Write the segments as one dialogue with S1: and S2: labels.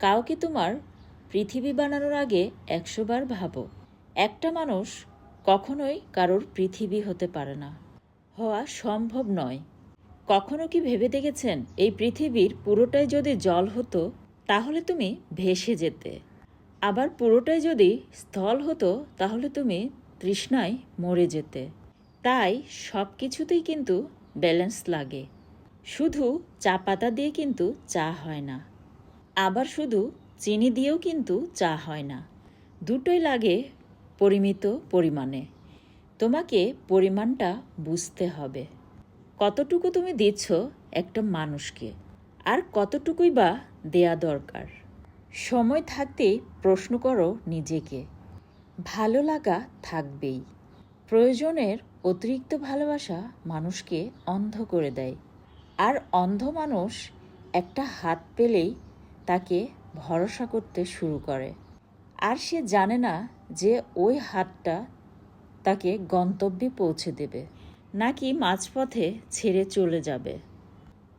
S1: কাউকে তোমার পৃথিবী বানানোর আগে একশোবার ভাবো। একটা মানুষ কখনোই কারোর পৃথিবী হতে পারে না। হওয়া সম্ভব নয়। কখনো কি ভেবে দেখেছেন, এই পৃথিবীর পুরোটাই যদি জল হতো, তাহলে তুমি ভেসে যেতে। আবার পুরোটাই যদি স্থল হতো, তাহলে তুমি তৃষ্ণায় মরে যেতে। তাই সব কিছুতেই কিন্তু ব্যালেন্স লাগে। শুধু চা পাতা দিয়ে কিন্তু চা হয় না। আবার শুধু চিনি দিয়েও কিন্তু চা হয় না। দুটোই লাগে পরিমিত পরিমাণে। তোমাকে পরিমাণটা বুঝতে হবে। কতটুকু তুমি দিচ্ছ একটা মানুষকে, আর কতটুকুই বা দেয়া দরকার। সময় থাকতেই প্রশ্ন করো নিজেকে। ভালো লাগা থাকবেই। প্রয়োজনের অতিরিক্ত ভালোবাসা মানুষকে অন্ধ করে দেয়। আর অন্ধ মানুষ একটা হাত পেলেই তাকে ভরসা করতে শুরু করে। আর সে জানে না যে ওই হাতটা তাকে গন্তব্যে পৌঁছে দেবে, নাকি মাঝপথে ছেড়ে চলে যাবে।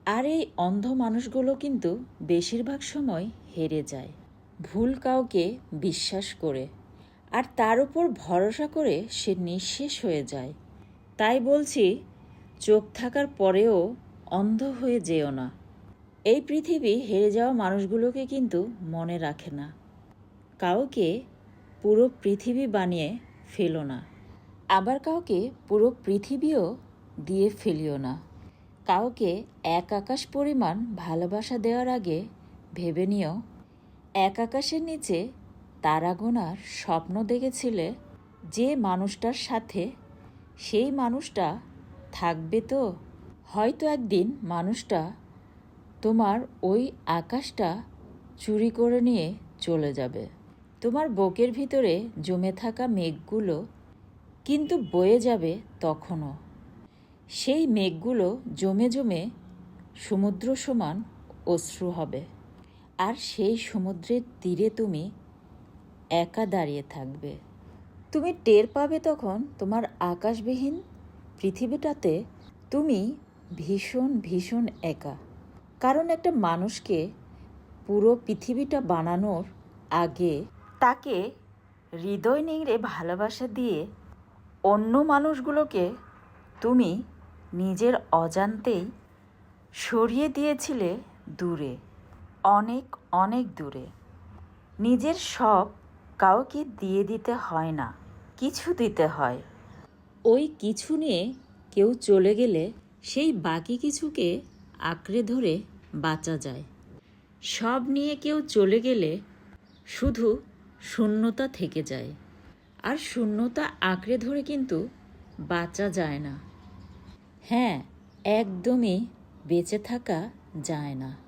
S1: আর এই অন্ধ মানুষগুলো কিন্তু বেশিরভাগ সময় হেরে যায়, ভুল কাউকে বিশ্বাস করে। আর তার উপর ভরসা করে সে নিঃশেষ হয়ে যায়। তাই বলছি, চোখ থাকার পরেও অন্ধ হয়ে যেও না। এই পৃথিবী হেরে যাওয়া মানুষগুলোকে কিন্তু মনে রাখে না। কাউকে পুরো পৃথিবী বানিয়ে ফেলো না। আবার কাউকে পুরো পৃথিবীও দিয়ে ফেলিও না। কাউকে এক আকাশ পরিমাণ ভালোবাসা দেওয়ার আগে ভেবে নিও, এক আকাশের নিচে তারা গোনার স্বপ্ন দেখেছিলে, যে মানুষটার সাথে সেই মানুষটা থাকবে তো? হয়তো একদিন মানুষটা তোমার ওই আকাশটা চুরি করে নিয়ে চলে যাবে। তোমার বুকের ভিতরে জমে থাকা মেঘগুলো কিন্তু বয়ে যাবে তখনও। সেই মেঘগুলো জমে জমে সমুদ্র সমান অশ্রু হবে। আর সেই সমুদ্রের তীরে তুমি একা দাঁড়িয়ে থাকবে। তুমি টের পাবে তখন তোমার আকাশবিহীন পৃথিবীটাতে তুমি ভীষণ ভীষণ একা। কারণ একটা মানুষকে পুরো পৃথিবীটা বানানোর আগে তাকে হৃদয় নিংড়ে ভালোবাসা দিয়ে অন্য মানুষগুলোকে তুমি নিজের অজান্তেই সরিয়ে দিয়েছিলে দূরে, অনেক অনেক দূরে। নিজের সব কাউকে দিয়ে দিতে হয় না, কিছু দিতে হয়। ওই কিছু নিয়ে কেউ চলে গেলে সেই বাকি কিছুকে আঁকড়ে ধরে বাঁচা যায়। সব নিয়ে কেউ চলে গেলে শুধু শূন্যতা থেকে যায়। আর শূন্যতা আঁকড়ে ধরে কিন্তু বাঁচা যায় না। হ্যাঁ একদমই বেঁচে থাকা যায় না।